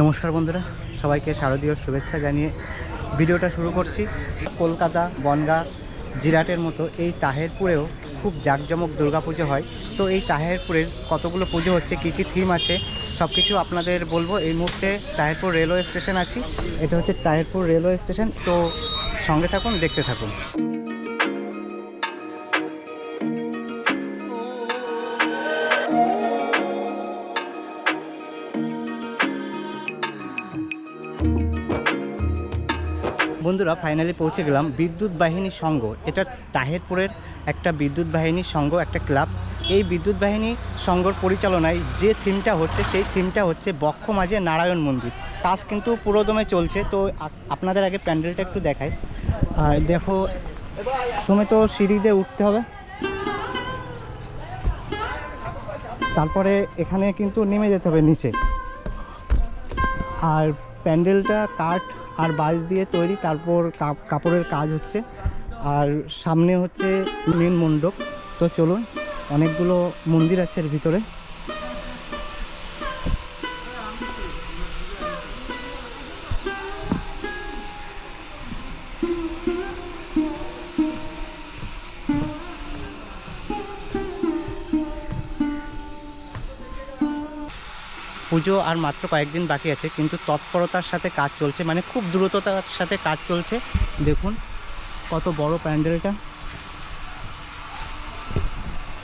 নমস্কার বন্ধুরা, সবাইকে শারদীয় শুভেচ্ছা জানিয়ে ভিডিওটা শুরু করছি। কলকাতা, বনগা, জিরাটের মতো এই তাহেরপুরেও খুব জাঁকজমক দুর্গাপুজো হয়। তো এই তাহেরপুরের কতগুলো পুজো হচ্ছে, কী কী থিম আছে সব কিছু আপনাদের বলব। এই মুহূর্তে তাহেরপুর রেলওয়ে স্টেশন আছি, এটা হচ্ছে তাহেরপুর রেলওয়ে স্টেশন। তো সঙ্গে থাকুন, দেখতে থাকুন। বন্ধুরা ফাইনালি পৌঁছে গেলাম বিদ্যুৎ বাহিনী সংঘ এটা তাহেরপুরের একটা বিদ্যুৎ বাহিনী সংঘ একটা ক্লাব। এই বিদ্যুৎ বাহিনী সংঘর পরিচালনায় যে থিমটা হচ্ছে, সেই থিমটা হচ্ছে বক্ষ মাঝে নারায়ণ মন্দির। কাজ কিন্তু পুরোদমে চলছে, তো আপনাদের আগে প্যান্ডেলটা একটু দেখাই। আর দেখো, প্রথমে তো সিঁড়ি দিয়ে উঠতে হবে। তারপরে এখানে কিন্তু নেমে যেতে হবে নিচে। আর প্যান্ডেলটা কাঠ আর বাঁশ দিয়ে তৈরি, তারপর কাপ- কাপড়ের কাজ হচ্ছে। আর সামনে হচ্ছে মেন মণ্ডপ। তো চলুন, অনেকগুলো মন্দির আছে এর ভিতরে। পুজো আর মাত্র কয়েকদিন বাকি আছে, কিন্তু তৎপরতার সাথে কাজ চলছে মানে খুব দ্রুততার সাথে কাজ চলছে। দেখুন কত বড় প্যান্ডেলটা।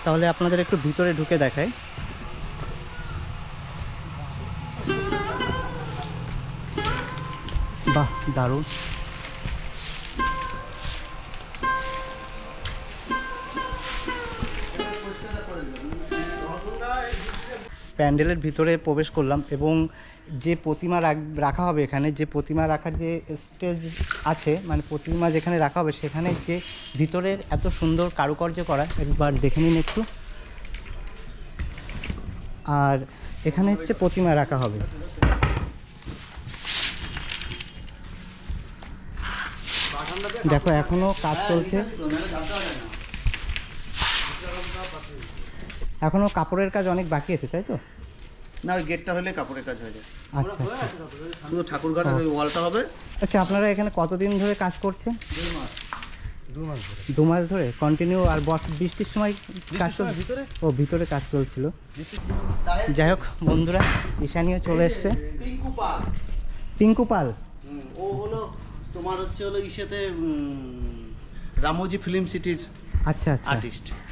তাহলে আপনাদের একটু ভিতরে ঢুকে দেখায় বাহ, দারুণ। প্যান্ডেলের ভিতরে প্রবেশ করলাম এবং যে প্রতিমা রাখ- হবে এখানে, যে প্রতিমা রাখার যে স্টেজ আছে মানে প্রতিমা যেখানে রাখা হবে সেখানে যে ভিতরের এত সুন্দর কারুকার্য করা, একবার দেখে নিন একটু। আর এখানে হচ্ছে প্রতিমা রাখা হবে। দেখো, এখনও কাজ চলছে। এখনও কাপড়ের কাজ অনেক বাকি আছে তাই তো? না ওই গেটটা হলে কাপড়ের কাজ হয়ে যায়। আচ্ছা আচ্ছা। শুধু ঠাকুর ঘরের ওই ওয়ালটা হবে। আচ্ছা আপনারা এখানে কতদিন ধরে কাজ করছেন? দু মাস ধরে। কন্টিনিউ আর বৃষ্টির সময় কাজ চল ও ভিতরে কাজ চলছিল। যাই হোক বন্ধুরা ঈশানীও চলে এসছে। পিঙ্কু পাল। ও হলো তোমার হচ্ছে হলো ইসেতে রামোজি ফিল্ম সিটির আচ্ছা আচ্ছা। আর্টিস্ট ও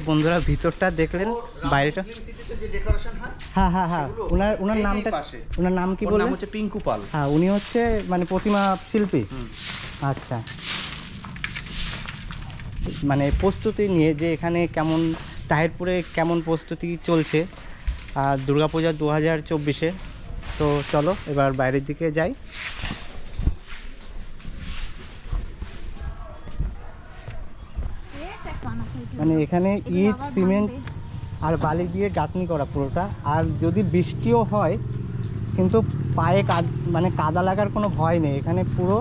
বন্ধুরা ভিতরটা দেখলেন? বাইরেটা? হয় হ্যাঁ হ্যাঁ। ওনার ওনার নামটা ওনার নাম কি বললেন? হচ্ছে পিঙ্কু পাল। হ্যাঁ উনি হচ্ছে মানে প্রতিমা শিল্পী। আচ্ছা। মানে প্রস্তুতি নিয়ে যে এখানে কেমন তাহেরপুরে কেমন প্রস্তুতি চলছে আর দুর্গাপূজা দু হাজার চব্বিশে। তো চলো এবার বাইরের দিকে যাই। মানে এখানে ইট সিমেন্ট আর বালি দিয়ে গাঁথনি করা পুরোটা। আর যদি বৃষ্টিও হয় কিন্তু পায়ে কাদ মানে কাদা লাগার কোনো ভয় নেই। এখানে পুরো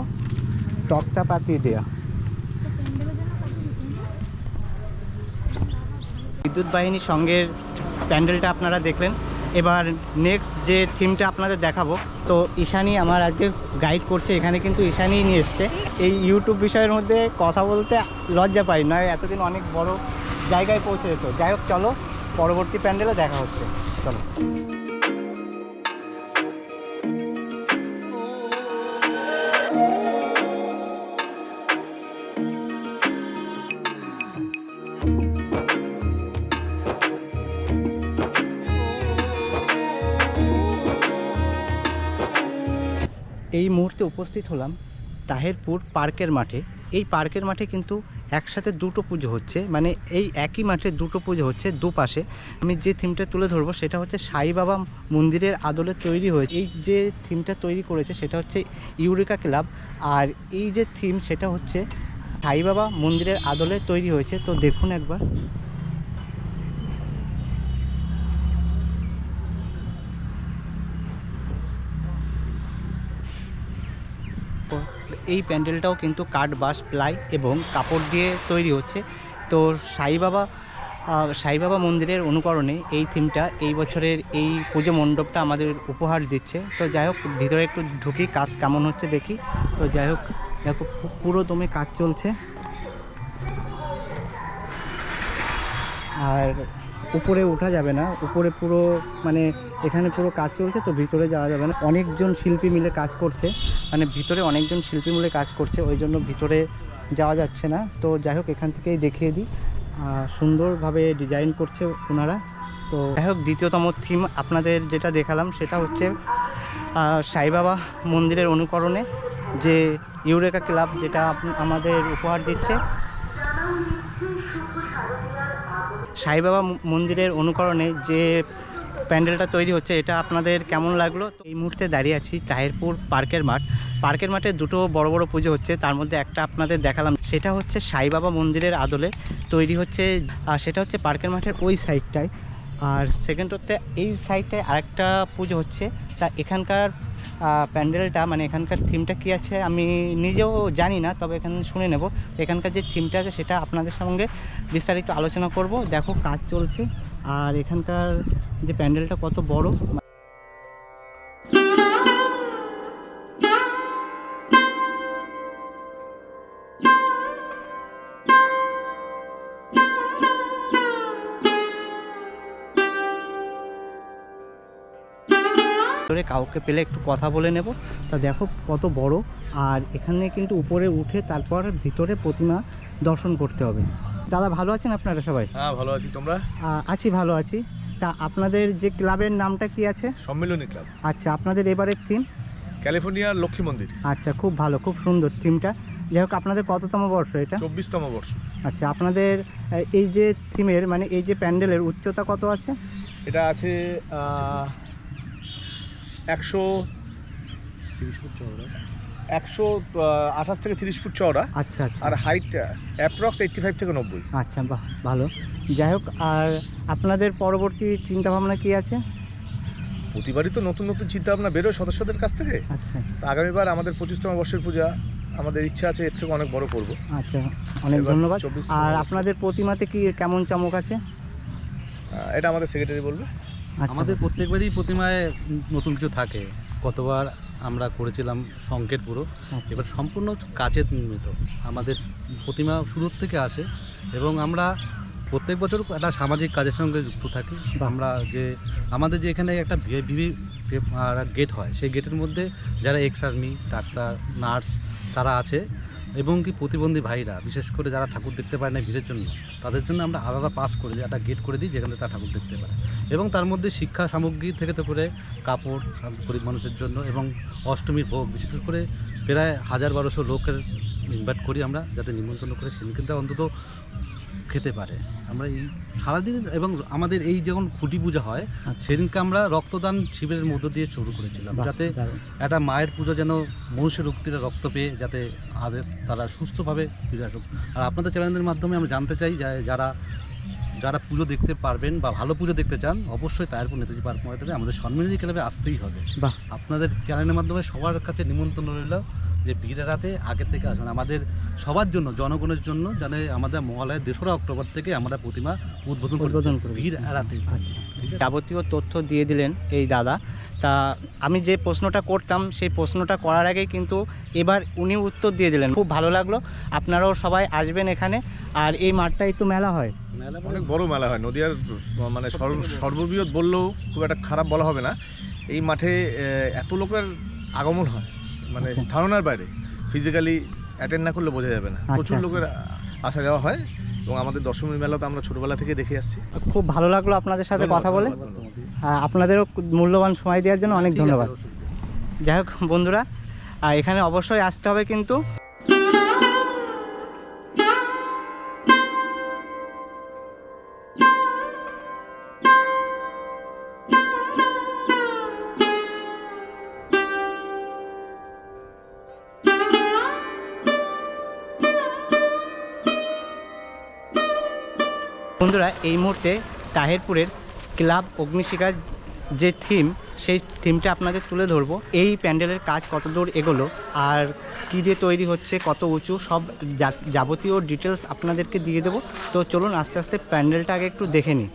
তক্তা পাতিয়ে দেওয়া বিদ্যুৎ বাহিনীর সঙ্গের প্যান্ডেলটা আপনারা দেখলেন। এবার নেক্সট যে থিমটা আপনাদের দেখাবো, তো ঈশানি আমার আজকে গাইড করছে, এখানে কিন্তু ঈশানি নিয়ে এসছে। এই ইউটিউব বিষয়ের মধ্যে কথা বলতে লজ্জা পাই, নয় এতদিন অনেক বড় জায়গায় পৌঁছে যেত যাই হোক, চলো, পরবর্তী প্যান্ডেলে দেখা হচ্ছে। চলো। এই মুহূর্তে উপস্থিত হলাম তাহেরপুর পার্কের মাঠে। এই পার্কের মাঠে কিন্তু একসাথে দুটো পুজো হচ্ছে মানে এই একই মাঠে দুটো পুজো হচ্ছে দুপাশে। আমি যে থিমটা তুলে ধরবো সেটা হচ্ছে সাই বাবা মন্দিরের আদলে তৈরি হয়েছে। এই যে থিমটা তৈরি করেছে সেটা হচ্ছে ইউরিকা ক্লাব। আর এই যে থিম সেটা হচ্ছে সাই বাবা মন্দিরের আদলে তৈরি হয়েছে। তো দেখুন একবার। এই প্যান্ডেলটাও কিন্তু কাঠ বাঁশ প্লাই এবং কাপড় দিয়ে তৈরি হচ্ছে। তো সাই বাবা আহ, সাইবাবা মন্দিরের অনুকরণে এই থিমটা এই বছরের এই পুজো মণ্ডপটা আমাদের উপহার দিচ্ছে। তো যাই হোক ভিতরে একটু ঢুকি কাজ কেমন হচ্ছে দেখি। তো যাই হোক দেখো পুরো দমে কাজ চলছে। আর উপরে ওঠা যাবে না, উপরে পুরো মানে এখানে পুরো কাজ চলছে তো ভিতরে যাওয়া যাবে না। অনেকজন শিল্পী মিলে কাজ করছে মানে ভিতরে অনেকজন শিল্পী মিলে কাজ করছে, ওই জন্য ভিতরে যাওয়া যাচ্ছে না। তো যাই হোক, এখান থেকেই দেখিয়ে দিই। সুন্দরভাবে ডিজাইন করছে ওনারা। তো যাই হোক, দ্বিতীয়তম থিম আপনাদের যেটা দেখালাম সেটা হচ্ছে সাইবাবা মন্দিরের অনুকরণে যে ইউরেকা ক্লাব যেটা আমাদের উপহার দিচ্ছে। সাইবাবা মন্দিরের অনুকরণে যে প্যান্ডেলটা তৈরি হচ্ছে, এটা আপনাদের কেমন লাগল? তো এই মুহূর্তে দাঁড়িয়ে আছি তাহিরপুর পার্কের মাঠ। পার্কের মাঠে দুটো বড় বড় পুজো হচ্ছে, তার মধ্যে একটা আপনাদের দেখালাম। সেটা হচ্ছে সাইবাবা মন্দিরের আদলে তৈরি হচ্ছে, আর সেটা হচ্ছে পার্কের মাঠের ওই সাইডটায় আর সেকেন্ড হচ্ছে এই সাইডটায় আরেকটা পুজো হচ্ছে। তা এখানকার প্যান্ডেলটা মানে এখানকার থিমটা কি আছে, আমি নিজেও জানি না, তবে এখানে শুনে নেব। এখানকার যে থিমটা আছে, সেটা আপনাদের সঙ্গে বিস্তারিত আলোচনা করব। দেখো, কাজ চলছে। আর এখানকার যে প্যান্ডেলটা কত বড় কাউকে পেলে একটু কথা বলে নেব। তা দেখো কত বড়। আর এখানে কিন্তু উপরে উঠে তারপর ভিতরে প্রতিমা দর্শন করতে হবে। দাদা ভালো আছেন আপনারা সবাই? হ্যাঁ ভালো আছি। তোমরা? আছি ভালো আছি। তা আপনাদের যে ক্লাবের নামটা কি আছে? সম্মিলনী ক্লাব। আচ্ছা আপনাদের এবারের থিম ক্যালিফোর্নিয়ার লক্ষ্মী মন্দির। আচ্ছা খুব ভালো খুব সুন্দর থিমটা যাই হোক আপনাদের কততম বর্ষ এটা? চব্বিশতম বর্ষ। আচ্ছা আপনাদের এই যে থিমের মানে এই যে প্যান্ডেলের উচ্চতা কত আছে? এটা আছে একশো একশো আঠাশ থেকে তিরিশ ফুট চওড়া। আচ্ছা আচ্ছা। আর হাইট অ্যাপ্রক্স এইটটি ফাইভ থেকে নব্বই। আচ্ছা বাহ ভালো। যাই হোক আর আপনাদের পরবর্তী চিন্তাভাবনা কি আছে? প্রতিবারই তো নতুন নতুন চিন্তা ভাবনা বেরোয় সদস্যদের কাছ থেকে। আচ্ছা। তো আগামীবার আমাদের পঁচিশতম বর্ষের পূজা আমাদের ইচ্ছা আছে এর থেকে অনেক বড় করব। আচ্ছা অনেক ধন্যবাদ। 24 আর আপনাদের প্রতিমাতে কি কেমন চমক আছে? এটা আমাদের সেক্রেটারি বলবে। আমাদের প্রত্যেকবারই প্রতিমায় নতুন কিছু থাকে। কতবার আমরা করেছিলাম সংকেত পুরো। আচ্ছা। এবার সম্পূর্ণ কাচের নির্মিত। আমাদের প্রতিমা শুরুর থেকে আসে এবং আমরা প্রত্যেক বছর একটা সামাজিক কাজের সঙ্গে যুক্ত থাকি। আমরা যে আমাদের যে এখানে একটা ভিভি গেট হয়। সেই গেটের মধ্যে যারা এক্স আর্মি ডাক্তার নার্স তারা আছে। এবং কি প্রতিবন্ধী ভাইরা, বিশেষ করে যারা ঠাকুর দেখতে পারে না ভিড়ের জন্য, তাদের জন্য আমরা আলাদা পাস করে দিই একটা গেট করে দিই যেখানে তারা ঠাকুর দেখতে পারে। এবং তার মধ্যে শিক্ষা সামগ্রী থেকে তো করে কাপড় গরিব মানুষের জন্য এবং অষ্টমীর ভোগ, বিশেষ করে প্রায় হাজার বারোশো লোকের ইনভাইট করি আমরা, যাতে নিমন্ত্রণ করে সেদিন কিন্তু অন্তত খেতে পারে। আমরা এই সারাদিন এবং আমাদের এই যখন খুঁটি পূজা হয় আচ্ছা। সেদিনকে আমরা রক্তদান শিবিরের মধ্য দিয়ে শুরু করেছিলাম যাতে একটা মায়ের পুজো যেন মনুষ্য রক্তিরা রক্ত পেয়ে যাতে আদের তারা সুস্থভাবে ফিরে আসুক। আর আপনাদের চ্যানেলের মাধ্যমে আমরা জানতে চাই যে যারা যারা পুজো দেখতে পারবেন বা ভালো পুজো দেখতে চান অবশ্যই তায়ারপুর নেতাজি পার্ক ময়দানে আমাদের সম্মিলনী ক্লাবে আসতেই হবে। বা আপনাদের চ্যানেলের মাধ্যমে সবার কাছে নিমন্ত্রণ রইল। যে ভিড়ের রাতে আগের থেকে আসুন। আমাদের সবার জন্য জনগণের জন্য জানে আমাদের মহালয়ের তেসরা অক্টোবর থেকে আমরা প্রতিমা উদ্বোধন উদ্বোধন। করবেন। ভিড় এড়াতে। আচ্ছা। যাবতীয় তথ্য দিয়ে দিলেন এই দাদা। তা আমি যে প্রশ্নটা করতাম সেই প্রশ্নটা করার আগেই কিন্তু এবার উনি উত্তর দিয়ে দিলেন। খুব ভালো লাগল। আপনারাও সবাই আসবেন এখানে। আর এই মাঠটাই তো মেলা হয়। মেলা অনেক বড় মেলা হয়। নদীয়ার মানে সর্ববৃহৎ বললেও খুব একটা খারাপ বলা হবে না। এই মাঠে এত লোকের আগমন হয়। মানে আচ্ছা। ধারণার বাইরে ফিজিক্যালি অ্যাটেন্ড না করলে বোঝা যাবে না প্রচুর আচ্ছা। লোকের আসা যাওয়া হয় এবং আমাদের দশমীর মেলা তো আমরা ছোটবেলা থেকে দেখে আসছি খুব ভালো লাগল আপনাদের সাথে কথা বলে। আপনাদেরও মূল্যবান সময় দেওয়ার জন্য অনেক ধন্যবাদ। যাই হোক বন্ধুরা এখানে অবশ্যই আসতে হবে কিন্তু এই মুহূর্তে তাহেরপুরের ক্লাব অগ্নিশিখার যে থিম, সেই থিমটা আপনাদের তুলে ধরবো। এই প্যান্ডেলের কাজ কত দূর এগোলো আর কী দিয়ে তৈরি হচ্ছে, কত উঁচু, সব যাবতীয় ডিটেলস আপনাদেরকে দিয়ে দেবো। তো চলুন আস্তে আস্তে প্যান্ডেলটা আগে একটু দেখে নিই।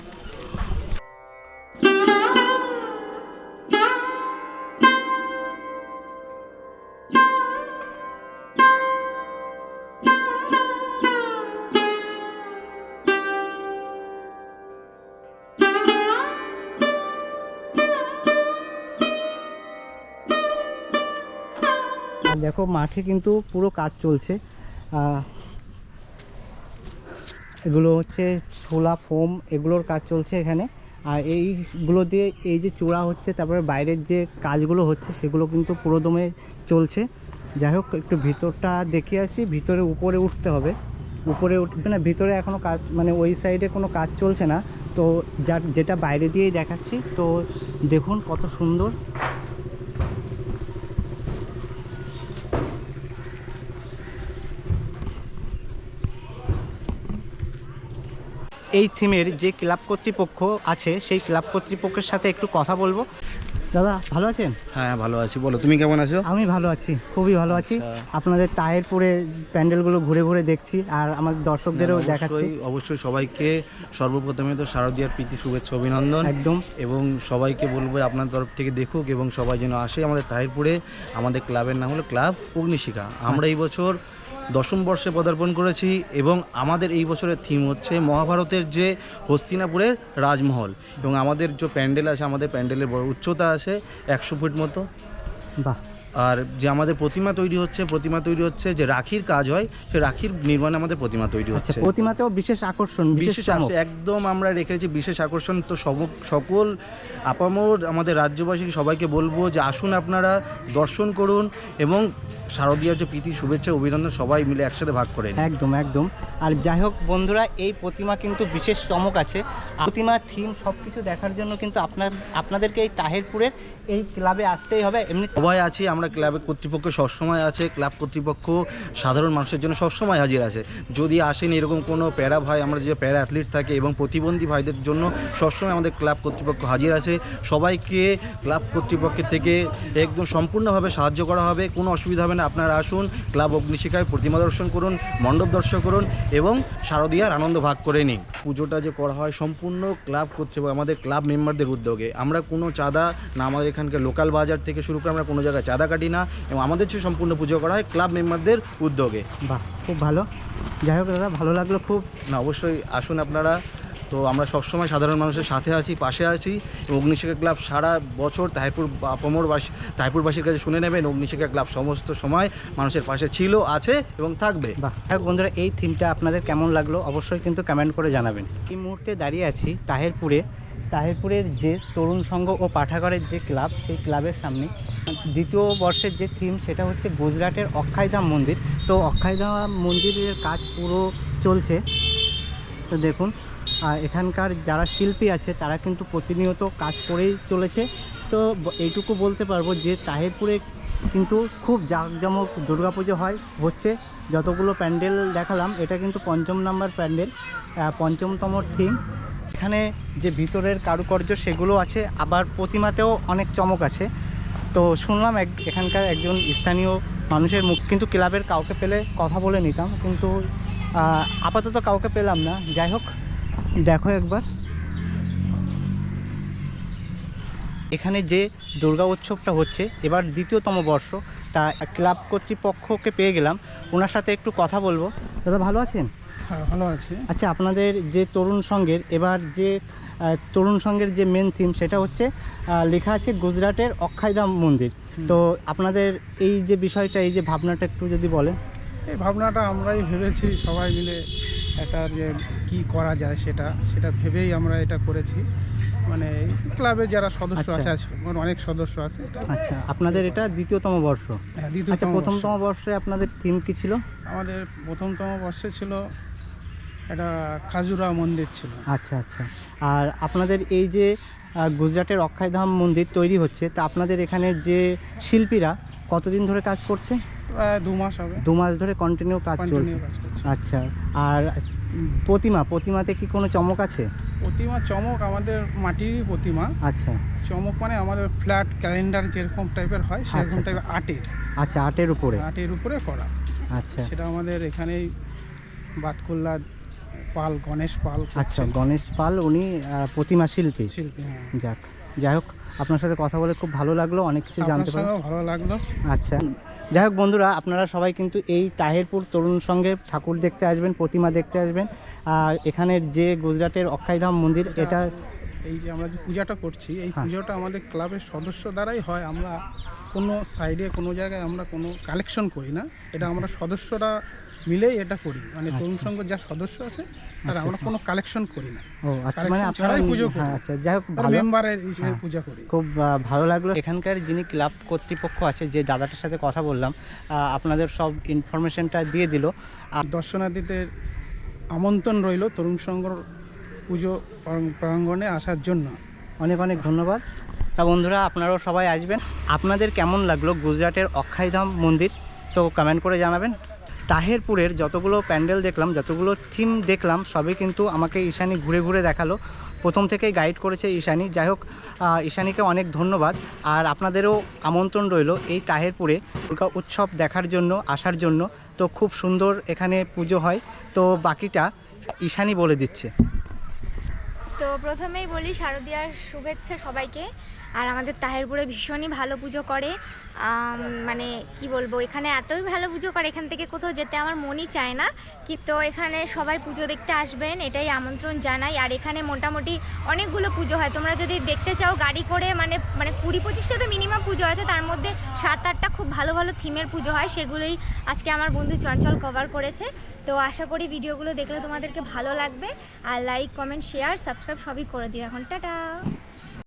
মাঠে কিন্তু পুরো কাজ চলছে। এগুলো হচ্ছে ছোলা, ফোম, এগুলোর কাজ চলছে এখানে। আর এইগুলো দিয়ে এই যে চূড়া হচ্ছে, তারপরে বাইরের যে কাজগুলো হচ্ছে, সেগুলো কিন্তু পুরো দমে চলছে। যাই হোক, একটু ভিতরটা দেখে আসি। ভিতরে উপরে উঠতে হবে। উপরে উঠবে না ভিতরে এখনও কাজ মানে ওই সাইডে কোনো কাজ চলছে না। তো যা যেটা বাইরে দিয়েই দেখাচ্ছি, তো দেখুন কত সুন্দর। এই থিমের যে ক্লাব কর্তৃপক্ষ আছে সেই ক্লাব কর্তৃপক্ষের সাথে একটু কথা বলব। দাদা ভালো আছেন? হ্যাঁ ভালো আছি। বলো তুমি কেমন আছো? আমি ভালো আছি খুবই ভালো আছি। আচ্ছা। আপনাদের তাহেরপুরে প্যান্ডেলগুলো ঘুরে ঘুরে দেখছি আর আমার দর্শকদেরও দেখাচ্ছি অবশ্যই অবশ্যই সবাইকে সর্বপ্রথমে তো শারদীয়ার প্রীতি শুভেচ্ছা অভিনন্দন। একদম। এবং সবাইকে বলব আপনার তরফ থেকে দেখুক এবং সবাই যেন আসে আমাদের তাহিরপুরে আমাদের ক্লাবের নাম হলো ক্লাব অগ্নিশিখা। আমরা এই বছর দশম বর্ষে পদার্পণ করেছি এবং আমাদের এই বছরের থিম হচ্ছে মহাভারতের যে হস্তিনাপুরের রাজমহল এবং আমাদের যে প্যান্ডেল আছে, আমাদের প্যান্ডেলের উচ্চতা আছে একশো ফুট মতো। বাহ। আর যে আমাদের প্রতিমা তৈরি হচ্ছে প্রতিমা তৈরি হচ্ছে যে রাখির কাজ হয় সেই রাখির নির্মাণে আমাদের প্রতিমা তৈরি আচ্ছা হচ্ছে। প্রতিমাতেও বিশেষ আকর্ষণ বিশেষ একদম আমরা রেখেছি বিশেষ আকর্ষণ। তো সব- সকল আপামর আমাদের রাজ্যবাসী সবাইকে বলব যে আসুন আপনারা দর্শন করুন এবং শারদীয়ার যে প্রীতি শুভেচ্ছা অভিনন্দন সবাই মিলে একসাথে ভাগ করে একদম একদম। আর যাই হোক বন্ধুরা, এই প্রতিমা কিন্তু বিশেষ চমক আছে। প্রতিমা, থিম সব কিছু দেখার জন্য কিন্তু আপনার, আপনাদেরকে এই তাহেরপুরের এই ক্লাবে আসতেই হবে। এমনি সবাই আছি, আমরা ক্লাবের কর্তৃপক্ষ সবসময় আছে। ক্লাব কর্তৃপক্ষ সাধারণ মানুষের জন্য সবসময় হাজির আছে। যদি আসেন এরকম কোনো প্যারা ভাই, আমরা যে প্যারা অ্যাথলিট থাকে এবং প্রতিবন্ধী ভাইদের জন্য সবসময় আমাদের ক্লাব কর্তৃপক্ষ হাজির আছে। সবাইকে ক্লাব কর্তৃপক্ষের থেকে একদম সম্পূর্ণভাবে সাহায্য করা হবে। কোনো অসুবিধা হবে না। আপনারা আসুন, ক্লাব অগ্নিশিখায় প্রতিমা দর্শন করুন, মণ্ডপ দর্শন করুন। এবং শারদীয়ার আনন্দ ভাগ করে নিই পুজোটা যে করা হয় সম্পূর্ণ ক্লাব কর্তৃপক্ষ আমাদের ক্লাব মেম্বারদের উদ্যোগে। আমরা কোনো চাঁদা না আমাদের এখানকার লোকাল বাজার থেকে শুরু করে আমরা কোনো জায়গায় চাঁদা কাটি না এবং আমাদের যে সম্পূর্ণ পুজো করা হয় ক্লাব মেম্বারদের উদ্যোগে। বাহ খুব ভালো। যাই হোক দাদা ভালো লাগল খুব। না অবশ্যই আসুন আপনারা। তো আমরা সবসময় সাধারণ মানুষের সাথে আছি, পাশে আছি অগ্নিশিখা ক্লাব সারা বছর তাহিরপুর অপমরবাসী তাহিরপুরবাসীর কাছে শুনে নেবেন অগ্নিশিখা ক্লাব সমস্ত সময় মানুষের পাশে ছিল, আছে এবং থাকবে। বাহ। যাই বন্ধুরা, এই থিমটা আপনাদের কেমন লাগল অবশ্যই কিন্তু কমেন্ট করে জানাবেন। এই মুহূর্তে দাঁড়িয়ে আছি তাহেরপুরে। তাহেরপুরের যে তরুণ সংঘ ও পাঠাগারের যে ক্লাব, সেই ক্লাবের সামনে। দ্বিতীয় বর্ষের যে থিম সেটা হচ্ছে গুজরাটের অক্ষয়ধাম মন্দির। তো অক্ষয়ধাম মন্দিরের কাজ পুরো চলছে। তো দেখুন এখানকার যারা শিল্পী আছে, তারা কিন্তু প্রতিনিয়ত কাজ করেই চলেছে। তো এইটুকু বলতে পারব যে, তাহেরপুরে কিন্তু খুব জাঁকজমক দুর্গাপুজো হয়, হচ্ছে। যতগুলো প্যান্ডেল দেখালাম, এটা কিন্তু পঞ্চম নাম্বার প্যান্ডেল পঞ্চমতম থিম। এখানে যে ভিতরের কারুকার্য, সেগুলো আছে, আবার প্রতিমাতেও অনেক চমক আছে। তো শুনলাম এক, এখানকার একজন স্থানীয় মানুষের মুখ, কিন্তু ক্লাবের কাউকে পেলে কথা বলে নিতাম, কিন্তু আপাতত কাউকে পেলাম না। যাই হোক দেখো একবার। এখানে যে দুর্গা উৎসবটা হচ্ছে এবার দ্বিতীয়তম বর্ষ তা ক্লাব কর্তৃপক্ষকে পেয়ে গেলাম। ওনার সাথে একটু কথা বলব। দাদা ভালো আছেন? হ্যাঁ ভালো আছি। আচ্ছা আপনাদের যে তরুণ সংঘের এবার যে তরুণ সংঘের যে মেন থিম সেটা হচ্ছে লেখা আছে গুজরাটের অক্ষয়ধাম মন্দির। তো আপনাদের এই যে বিষয়টা এই যে ভাবনাটা একটু যদি বলেন। এই ভাবনাটা আমরাই ভেবেছি সবাই মিলে একটা যে কি করা যায় সেটা সেটা ভেবেই আমরা এটা করেছি। মানে ক্লাবে যারা সদস্য আচ্ছা। আছে অনেক সদস্য আছে এটা আচ্ছা আপনাদের এটা দ্বিতীয়তম বর্ষ? হ্যাঁ, আচ্ছা প্রথমতম বর্ষে আপনাদের থিম কি ছিল? আমাদের প্রথমতম বর্ষে ছিল একটা খাজুরা মন্দির ছিল। আচ্ছা আচ্ছা। আর আপনাদের এই যে গুজরাটের অক্ষয়ধাম মন্দির তৈরি হচ্ছে তা আপনাদের এখানে যে শিল্পীরা কতদিন ধরে কাজ করছে? দু মাস হবে। দু মাস ধরে কন্টিনিউ কাজ চলছে? কাজ করছে আচ্ছা আর প্রতিমা প্রতিমাতে কি কোনো চমক আছে? প্রতিমা চমক আমাদের মাটিরই প্রতিমা। আচ্ছা। চমক মানে আমাদের ফ্ল্যাট ক্যালেন্ডার যেরকম টাইপের হয় সেরকম আচ্ছা। টাইপের আর্টের আচ্ছা আটের উপরে? আর্টের উপরে করা। আচ্ছা। সেটা আমাদের এখানেই বাতকুল্লা পাল গণেশ পাল আচ্ছা গণেশ পাল উনি আহ, প্রতিমা শিল্পী। শিল্পী হ্যাঁ। যাক যাই হোক আপনার সাথে কথা বলে খুব ভালো লাগল অনেক কিছু আপনার জানতে পারলাম। সঙ্গেও ভালো লাগল। আচ্ছা। যাই হোক বন্ধুরা আপনারা সবাই কিন্তু এই তাহেরপুর তরুণ সঙ্গে ঠাকুর দেখতে আসবেন প্রতিমা দেখতে আসবেন। আর এখানের যে গুজরাটের অক্ষয়ধাম মন্দির এটা এই যে আমরা যে পূজাটা করছি এই হ্যাঁ। পুজোটা আমাদের ক্লাবের সদস্য দ্বারাই হয়। আমরা কোনো সাইডে কোনো জায়গায় আমরা কোনো কালেকশন করি না। এটা আমরা সদস্যরা মিলেই এটা করি। মানে তরুণ সংঘ যা সদস্য আছে তারা আমরা কোনো কালেকশন করি না। ও আচ্ছা মানে Collection আপনারা পুজো করি। হ্যাঁ আচ্ছা যাই হোক মেম্বারের হিসেবে। পূজা করি। খুব ভালো লাগল। এখানকার যিনি ক্লাব কর্তৃপক্ষ আছে যে দাদাটার সাথে কথা বললাম আপনাদের সব ইনফরমেশনটা দিয়ে দিল। আর দর্শনার্থীদের আমন্ত্রণ রইল তরুণ সংঘ পুজো প্রাঙ্গ- প্রাঙ্গণে আসার জন্য। অনেক অনেক ধন্যবাদ। তা বন্ধুরা আপনারাও সবাই আসবেন। আপনাদের কেমন লাগল গুজরাটের অক্ষয়ধাম মন্দির? তো কমেন্ট করে জানাবেন। তাহেরপুরের যতগুলো প্যান্ডেল দেখলাম, যতগুলো থিম দেখলাম, সবই কিন্তু আমাকে ঈশানী ঘুরে ঘুরে দেখাল। প্রথম থেকেই গাইড করেছে ঈশানী। যাই হোক ঈশানীকে অনেক ধন্যবাদ। আর আপনাদেরও আমন্ত্রণ রইল এই তাহেরপুরে দুর্গা উৎসব দেখার জন্য, আসার জন্য। তো খুব সুন্দর এখানে পুজো হয়। তো বাকিটা ঈশানী বলে দিচ্ছে। তো প্রথমেই বলি শারদীয়ার শুভেচ্ছা সবাইকে। আর আমাদের তাহেরপুরে ভীষণই ভালো পুজো করে। মানে কি বলব, এখানে এতই ভালো পুজো করে, এখান থেকে কোথাও যেতে আমার মনই চায় না। কিন্তু এখানে সবাই পুজো দেখতে আসবেন, এটাই আমন্ত্রণ জানাই। আর এখানে মোটামুটি অনেকগুলো পুজো হয়। তোমরা যদি দেখতে চাও গাড়ি করে মানে মানে কুড়ি পঁচিশটা তো মিনিমাম পুজো আছে, তার মধ্যে সাত আটটা খুব ভালো ভালো থিমের পুজো হয়, সেগুলোই আজকে আমার বন্ধু চঞ্চল কভার করেছে। তো আশা করি ভিডিওগুলো দেখলে তোমাদেরকে ভালো লাগবে। আর লাইক কমেন্ট শেয়ার সাবস্ক্রাইব সবই করে দিও এখন। টাটা!